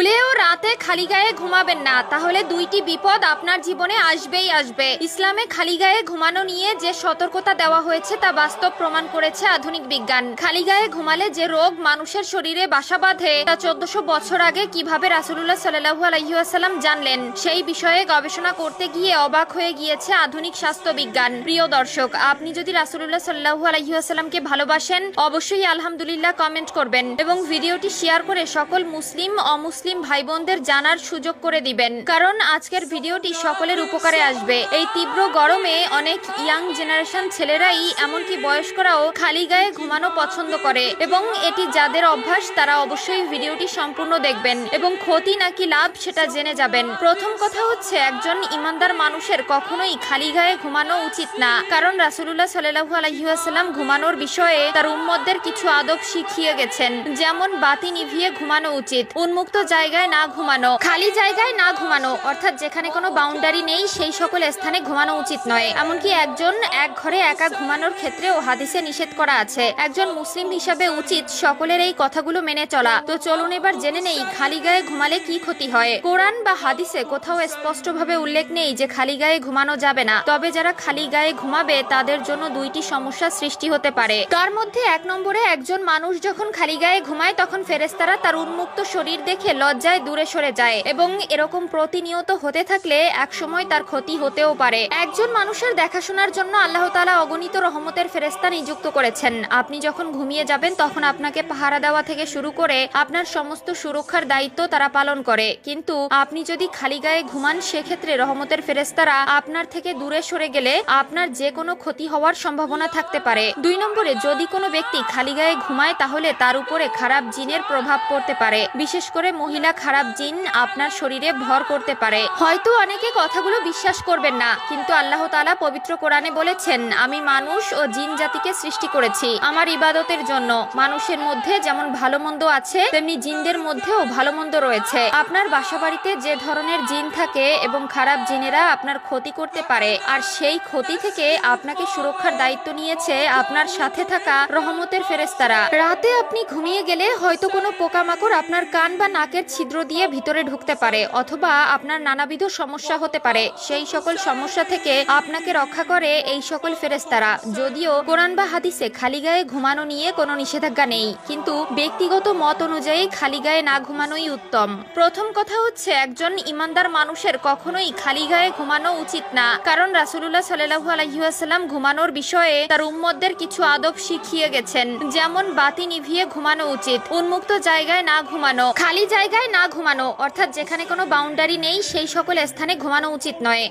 ভুলেও রাতে খালি গায়ে ঘুমাবেন না। তাহলে দুইটি বিপদ আপনার জীবনে আসবেই আসবে। ইসলামে খালি গায়ে ঘুমানো নিয়ে যে সতর্কতা দেওয়া হয়েছে তা বাস্তব প্রমাণ করেছে আধুনিক বিজ্ঞান। খালি গায়ে ঘুমালে যে রোগ মানুষের শরীরে বাসা বাঁধে, তা চোদ্দশো বছর আগে কীভাবে রাসুলুল্লাহ সাল্লাহু আলহিহাসাল্লাম জানলেন, সেই বিষয়ে গবেষণা করতে গিয়ে অবাক হয়ে গিয়েছে আধুনিক স্বাস্থ্য বিজ্ঞান। প্রিয় দর্শক, আপনি যদি রাসুলুল্লাহ সাল্লাহু আলহিহাসাল্লামকে ভালোবাসেন, অবশ্যই আলহামদুলিল্লাহ কমেন্ট করবেন এবং ভিডিওটি শেয়ার করে সকল মুসলিম, অমুসলিম ভাই বোনদের জানার সুযোগ করে দিবেন। কারণ আজকের ভিডিওটি সকলের উপকারে আসবে। এই তীব্র গরমে অনেক ইয়াং জেনারেশন ছেলেরাই এমনকি বয়স্করাও খালি গায়ে ঘুমানো পছন্দ করে। এবং এটি যাদের অভ্যাস, তারা অবশ্যই ভিডিওটি সম্পূর্ণ দেখবেন এবং ক্ষতি নাকি লাভ সেটা জেনে যাবেন। প্রথম কথা হচ্ছে, একজন ইমানদার মানুষের কখনোই খালি গায়ে ঘুমানো উচিত না। কারণ রাসুলুল্লাহ সাল্লাহু আলহিহাসাল্লাম ঘুমানোর বিষয়ে তার উম্মতদের কিছু আদব শিখিয়ে গেছেন। যেমন বাতি নিভিয়ে ঘুমানো উচিত, উন্মুক্ত জায়গায় না ঘুমানো, খালি জায়গায় না ঘুমানো, অর্থাৎ যেখানে কোনো বাউন্ডারি নেই, সেই সকল স্থানে ঘুমানো উচিত নয়। এমনকি একজন এক ঘরে একা ঘুমানোর ক্ষেত্রেও হাদিসে নিষেধ করা আছে। একজন মুসলিম হিসাবে উচিত সকলের এই কথাগুলো মেনে চলা। তো চলুন এবার জেনে নেই, খালি গায়ে ঘুমালে কি ক্ষতি হয়। কোরআন বা হাদিসে কোথাও স্পষ্টভাবে উল্লেখ নেই যে খালি গায়ে ঘুমানো যাবে না। তবে যারা খালি গায়ে ঘুমাবে, তাদের জন্য দুইটি সমস্যা সৃষ্টি হতে পারে। তার মধ্যে এক নম্বরে, একজন মানুষ যখন খালি গায়ে ঘুমায়, তখন ফেরেস্তারা তার উন্মুক্ত শরীর দেখে লজ্জায় দূরে সরে যায় এবং এরকম প্রতিনিয়ত হতে থাকলে একসময় তার ক্ষতি হতেও পারে। একজন মানুষের দেখাশোনার জন্য আল্লাহ তালা অগণিত রহমতের ফেরেস্তা নিযুক্ত করেছেন। আপনি যখন ঘুমিয়ে যাবেন, তখন আপনাকে পাহারা দেওয়া থেকে শুরু করে আপনার সমস্ত সুরক্ষার দায়িত্ব তারা পালন করে। কিন্তু আপনি যদি খালি গায়ে ঘুমান, সেক্ষেত্রে রহমতের ফেরেস্তারা আপনার থেকে দূরে সরে গেলে আপনার যে কোনো ক্ষতি হওয়ার সম্ভাবনা থাকতে পারে। দুই নম্বরে, যদি কোনো ব্যক্তি খালি গায়ে ঘুমায়, তাহলে তার উপরে খারাপ জিনের প্রভাব পড়তে পারে। বিশেষ করে মহিলা খারাপ জিন আপনার শরীরে ভর করতে পারে। হয়তো অনেকে কথাগুলো বিশ্বাস করবেন না, কিন্তু আল্লাহ তাআলা পবিত্র কোরআনে বলেছেন, আমি মানুষ ও জিন জাতিকে সৃষ্টি করেছি আমার ইবাদতের জন্য। মানুষের মধ্যে যেমন ভালো মন্দ আছে, তেমনি জিনদের মধ্যেও ভালো মন্দ রয়েছে। আপনার বাসাবাড়িতে যে ধরনের জিন থাকে এবং খারাপ জিনেরা আপনার ক্ষতি করতে পারে, আর সেই ক্ষতি থেকে আপনাকে সুরক্ষার দায়িত্ব নিয়েছে আপনার সাথে থাকা রহমতের ফেরেস্তারা রাতে আপনি ঘুমিয়ে গেলে হয়তো কোনো পোকামাকড় আপনার কান বা নাকের ছিদ্র দিয়ে ভিতরে ঢুকতে পারে অথবা আপনার নানাবিধ সমস্যা হতে পারে। সেই সকল সমস্যা থেকে আপনাকে রক্ষা করে এই সকল ফেরেস্তারা যদিও কোরআন বা হাদিসে খালি গায়ে ঘুমানো নিয়ে কোনো নিষেধাজ্ঞা নেই, কিন্তু ব্যক্তিগত মত অনুযায়ী খালি গায়ে না ঘুমানোই উত্তম। প্রথম কথা হচ্ছে, একজন ইমানদার মানুষের কখনোই খালি গায়ে ঘুমানো উচিত না। কারণ রাসুলুল্লাহ সাল্লাহু আলহিহাসাল্লাম ঘুমানোর বিষয়ে তার উম্মতদের কিছু আদব শিখিয়ে গেছেন। যেমন বাতি নিভিয়ে ঘুমানো উচিত, উন্মুক্ত জায়গায় না ঘুমানো, খালি জায়গায় না ঘুমানো অর্থাৎ যেখানে কোনো বাউন্ডারি নেই সেই সকল স্থানে ঘুমানো উচিত নয়।